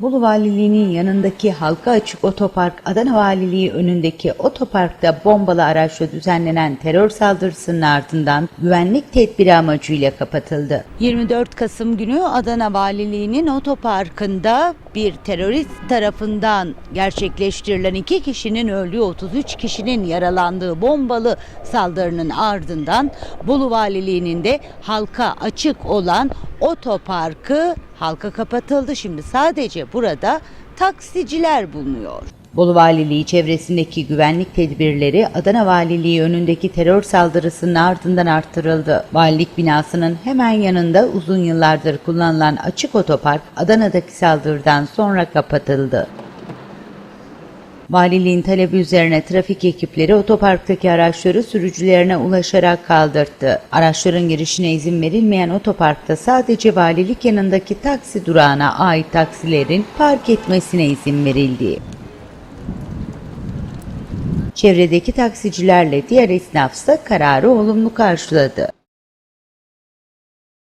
Bolu Valiliği'nin yanındaki halka açık otopark Adana Valiliği önündeki otoparkta bombalı araçla düzenlenen terör saldırısının ardından güvenlik tedbiri amacıyla kapatıldı. 24 Kasım günü Adana Valiliği'nin otoparkında bir terörist tarafından gerçekleştirilen iki kişinin öldüğü 33 kişinin yaralandığı bombalı saldırının ardından Bolu Valiliği'nin de halka açık olan otoparkı halka kapatıldı. Şimdi sadece burada taksiciler bulunuyor. Bolu Valiliği çevresindeki güvenlik tedbirleri Adana Valiliği önündeki terör saldırısının ardından arttırıldı. Valilik binasının hemen yanında uzun yıllardır kullanılan açık otopark Adana'daki saldırıdan sonra kapatıldı. Valiliğin talebi üzerine trafik ekipleri otoparktaki araçları sürücülerine ulaşarak kaldırdı. Araçların girişine izin verilmeyen otoparkta sadece valilik yanındaki taksi durağına ait taksilerin park etmesine izin verildi. Çevredeki taksicilerle diğer esnafsa kararı olumlu karşıladı.